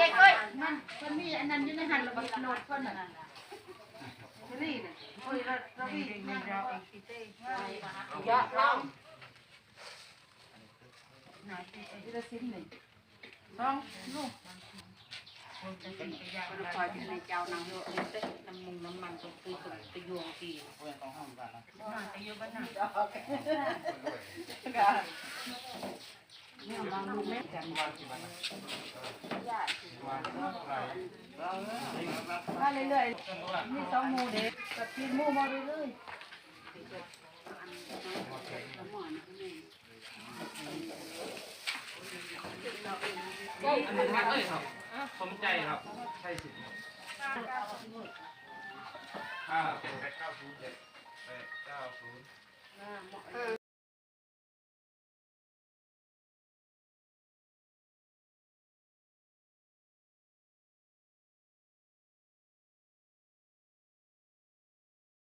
ยายก้อยมันมันมีอันนั้นอยู่ในหันระบิดโนดคนน่ะนี่น่ะโอ้ยเราเราพี่นี่เราเองพี่เต้ยะเราไหนที่เราสิ้นเลยสองลูกมันคอยเป็นในเจ้านางโยเต้น้ำมุงน้ำมันตรงตีตรงตะยวงตีอะบ้ายุ บ้านหนักมาเรื่อยๆมีสองหมูเด็กกับทีหมูมาเรื่อยสมใจครับ ใช่สิห้าแปดเก้าศูนย์เจ็ดแปดเก้าศูนย์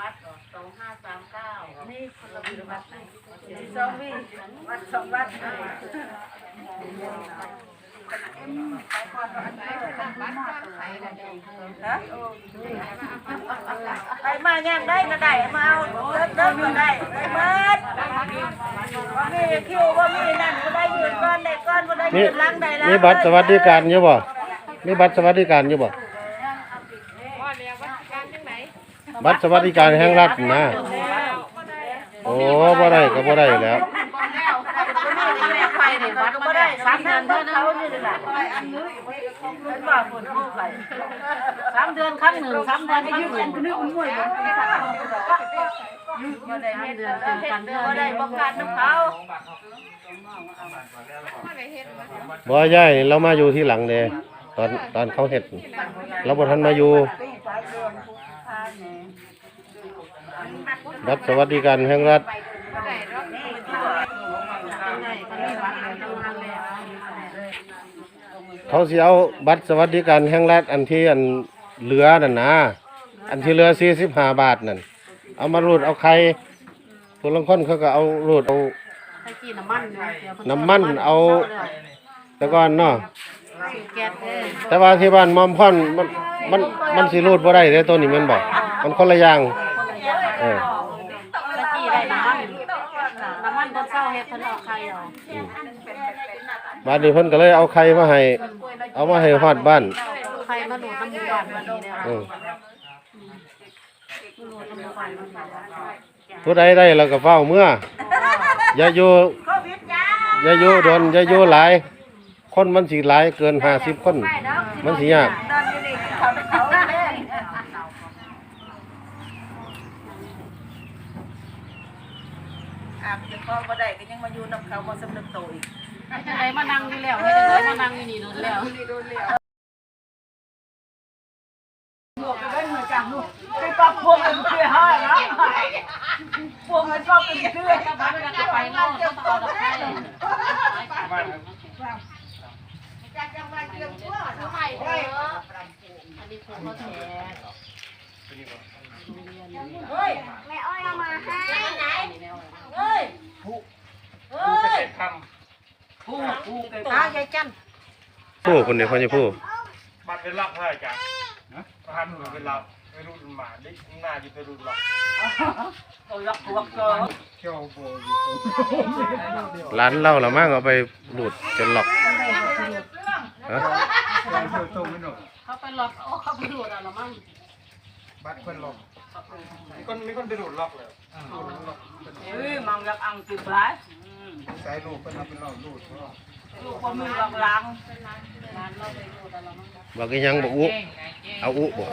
วัตรสองห้าสามเก้านี่คนละวีรวัตรไหนๆสองวิวัดสองวัดไปมาย่างได้ก็ได้มาเอาเดินเดินก็ได้ได้เบิดว่ามีคิวว่ามีนั่นก็ได้ยืนก้อนได้ก้อนก็ได้ยืนหลังได้หลังมีบัตรสวัสดิการอยู่บ่มีบัตรสวัสดิการอยู่บ่ บัตรสวัสดิการแห่งรัฐนะโอ้บ่ได้ก็บ่ได้แล้วไปนี่วัดก็ได้สามเดือนเท่านั้นเขานี่แหละเป็นว่าคนผู้ไปสามเดือนครั้งหนึ่งสามเดือนครั้งหนึ่งนึกมันม่วยบ่ก็ได้ให้เดือนเต็มกันเดือนบ่ได้บ่การน้ำเขาบ่ย้ายเรามาอยู่ที่หลังเด้ตอนตอนเขาเฮ็ดเราบ่ทันมาอยู่ บัตรสวัสดิการแห่งรัฐ เขาเสิเอาบัตรสวัสดิการแห่งรัฐอันที่อันเหลือนั่นนะอันที่เหลือ45บาทนั่นเอามารูดเอาไข่ผู้ลางคนเขาก็เอารูดเอาน้ำมันเอา แต่ก่อนเนาะแต่ว่าที่บ้านมอมพ่อนมันมันมันสิรูดบ่ได้เด้ตัวนี้แมันบอกมันคนละอย่าง เออตะกี้ได้น้ำมันน้ำมันตอนเช้าเฮ็ดเพิ่นเอาไข่เอาบ้านนี้เพิ่นก็เลยเอาไข่มาให้ เอามาให้ฮอดบ้านไข่มาดูดน้ำมูกบ้านมันนี่แล้วเออดูดน้ำมูกบ้านมันนี่ผู้ใดได้แล้วก็เฝ้าเมื่อ อย่าอยู่โควิดจ้าอย่าอยู่โดนอย่าอยู่หลาย คนมันสิหลายเกิน50คน มันสิยาก นอนอยู่นี่เขาเขาแม่อาบจะพอบ่ได้ก็ยังมาอยู่นำเขาบ่สำนึกโตอีกให้จังไดมานั่งอยู่แล้วให้จังไดมานั่งอยู่นี่โดนแล้วไปปรับพวงกันเพื่อให้นะพวงกันปรับกันเพื่อถ้าบ้านเวลาจะไปโน่นต้องเอาดอกไม้อันนี้คือเขาแชร์ เฮ้ย แม่อ้อยเอามาให้ เฮ้ย ผู้เกษตรท ผู้ผู้กัน ตายายจันผู้คนนี้เขาจะผู้ำบัตรเป็นรับเท่าไหร่จ้ะประหันมือเป็นรับไม่รู้หมาดิหน้าอยู่ไปรุ่นหรอกเอาลักพวกก็เที่ยวโบอยู่ตัวร้านเหล้าละมั่งเอาไปรูดจนหลอกฮะเที่ยวโตไม่หนุกเขาไปหลอกเอาเขาไปดูดเอาละมั้ง บัตรคนหลอกมีคนมีคนไปดูดล็อกเลยเฮ้ยมังยักอังติบหลายใช้ลูกเป็นเป็นหลอกลูกลูกบ่มีหลังหลังร้านเราไปดูดเอาละมั้งบอกอีหยังบอกอุเอาอุบ่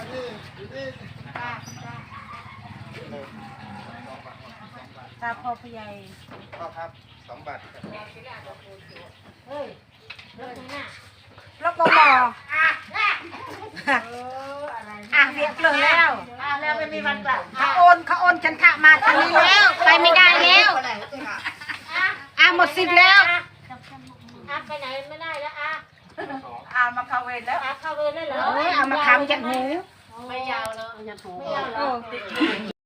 ตาพ่อผู้ใหญ่พ่อครับสองบาทแล้วก็หมอ อะเรียบเลยแล้วอะแล้วไม่มีวันกลับเขาโอนเขาโอนฉันทะมาทางนี้แล้วไปไม่ได้แล้วเหมดสิทธิ์แล้วอาไปไหนไม่ได้แล้วอาอามาเข้าเวรแล้วอาเข้าเวรได้เหรอเอ้ยเอามาคำจากหูไม่ยาวเนาะยันหูไม่ยาวเหรอ